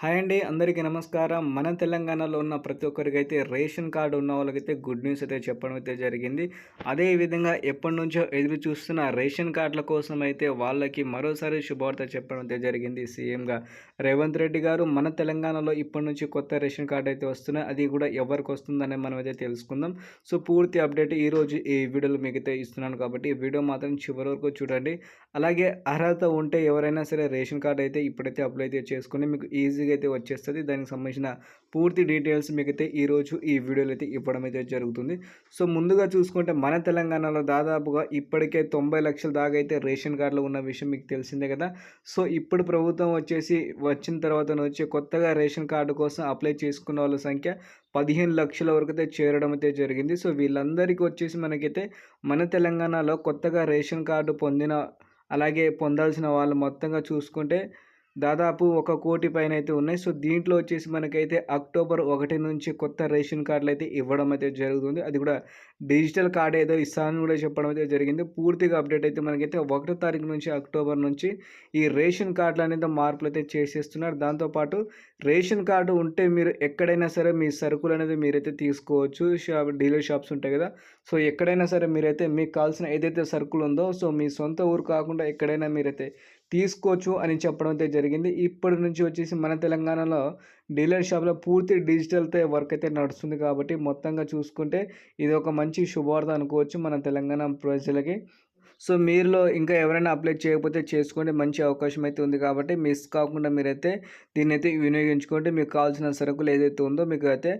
Hi అండి అందరికీ నమస్కారం. మన తెలంగాణలో ఉన్న ప్రతి ఒక్కరికి అయితే రేషన్ కార్డు ఉన్న వాళ్ళకైతే గుడ్ న్యూస్ అయితే చెప్పడం అయితే జరిగింది. అదేవిధంగా ఎప్పటి నుంచో ఎదురు చూస్తున్న రేషన్ కార్డుల కోసం అయితే వాళ్ళకి మరోసారి శుభవార్త చెప్పడం అయితే జరిగింది సీఎంగా. రేవంత్ రెడ్డి గారు మన తెలంగాణలో ఇప్పటి నుంచి కొత్త రేషన్ కార్డు అయితే వస్తున్నాయి. అది కూడా ఎవరికి వస్తుందనే మనం అయితే తెలుసుకుందాం. సో పూర్తి అప్డేట్ ఈరోజు ఈ వీడియోలో మీకు అయితే ఇస్తున్నాను కాబట్టి ఈ వీడియో మాత్రం చివరి వరకు చూడండి. అలాగే అర్హత ఉంటే ఎవరైనా సరే రేషన్ కార్డు అయితే ఇప్పుడైతే అప్లై అయితే చేసుకుని మీకు ఈజీ ఈజీగా అయితే వచ్చేస్తుంది. దానికి సంబంధించిన పూర్తి డీటెయిల్స్ మీకు అయితే ఈరోజు ఈ వీడియోలో అయితే ఇవ్వడం అయితే జరుగుతుంది. సో ముందుగా చూసుకుంటే మన తెలంగాణలో దాదాపుగా ఇప్పటికే తొంభై లక్షల దాకా అయితే రేషన్ కార్డులు ఉన్న విషయం మీకు తెలిసిందే కదా. సో ఇప్పుడు ప్రభుత్వం వచ్చేసి వచ్చిన తర్వాత వచ్చి కొత్తగా రేషన్ కార్డు కోసం అప్లై చేసుకున్న వాళ్ళ సంఖ్య పదిహేను లక్షల వరకు అయితే చేరడం అయితే జరిగింది. సో వీళ్ళందరికీ వచ్చేసి మనకైతే మన తెలంగాణలో కొత్తగా రేషన్ కార్డు పొందిన అలాగే పొందాల్సిన వాళ్ళు మొత్తంగా చూసుకుంటే దాదాపు ఒక కోటి పైన అయితే ఉన్నాయి. సో దీంట్లో వచ్చేసి మనకైతే అక్టోబర్ ఒకటి నుంచి కొత్త రేషన్ కార్డులు అయితే ఇవ్వడం అయితే జరుగుతుంది. అది కూడా డిజిటల్ కార్డ్ ఏదో ఇస్తానని కూడా చెప్పడం అయితే జరిగింది. పూర్తిగా అప్డేట్ అయితే మనకైతే ఒకటో తారీఖు నుంచి అక్టోబర్ నుంచి ఈ రేషన్ కార్డులు అనేది మార్పులు అయితే చేసేస్తున్నారు. దాంతోపాటు రేషన్ కార్డు ఉంటే మీరు ఎక్కడైనా సరే మీ సరుకులు అనేది మీరైతే తీసుకోవచ్చు. షాప్ డీలర్ షాప్స్ ఉంటాయి కదా. సో ఎక్కడైనా సరే మీరైతే మీకు కావాల్సిన ఏదైతే సరుకులు ఉందో సో మీ సొంత ఊరు కాకుండా ఎక్కడైనా మీరైతే తీసుకోవచ్చు అని చెప్పడం అయితే జరిగింది. జరిగింది. ఇప్పటి నుంచి వచ్చేసి మన తెలంగాణలో డీలర్ షాప్లో పూర్తి డిజిటల్తో వర్క్ అయితే నడుస్తుంది కాబట్టి మొత్తంగా చూసుకుంటే ఇది ఒక మంచి శుభవార్త అనుకోవచ్చు మన తెలంగాణ ప్రజలకి. సో మీరులో ఇంకా ఎవరైనా అప్లై చేయకపోతే చేసుకోండి మంచి అవకాశం అయితే ఉంది కాబట్టి మిస్ కాకుండా మీరైతే దీన్ని అయితే వినియోగించుకోండి. మీకు కావాల్సిన సరుకులు ఏదైతే ఉందో మీకు అయితే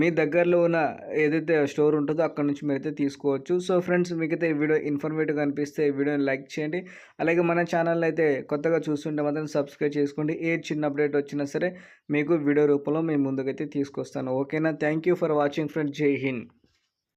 మీ దగ్గరలో ఉన్న ఏదైతే స్టోర్ ఉంటుందో అక్కడ నుంచి మీరైతే తీసుకోవచ్చు. సో ఫ్రెండ్స్ మీకైతే ఈ వీడియో ఇన్ఫర్మేటివ్గా అనిపిస్తే ఈ వీడియోని లైక్ చేయండి. అలాగే మన ఛానల్ అయితే కొత్తగా చూస్తుంటే మాత్రం సబ్స్క్రైబ్ చేసుకోండి. ఏ చిన్న అప్డేట్ వచ్చినా సరే మీకు వీడియో రూపంలో మేము ముందుకైతే తీసుకొస్తాను. ఓకేనా? Thank for watching friends. జై హింద్.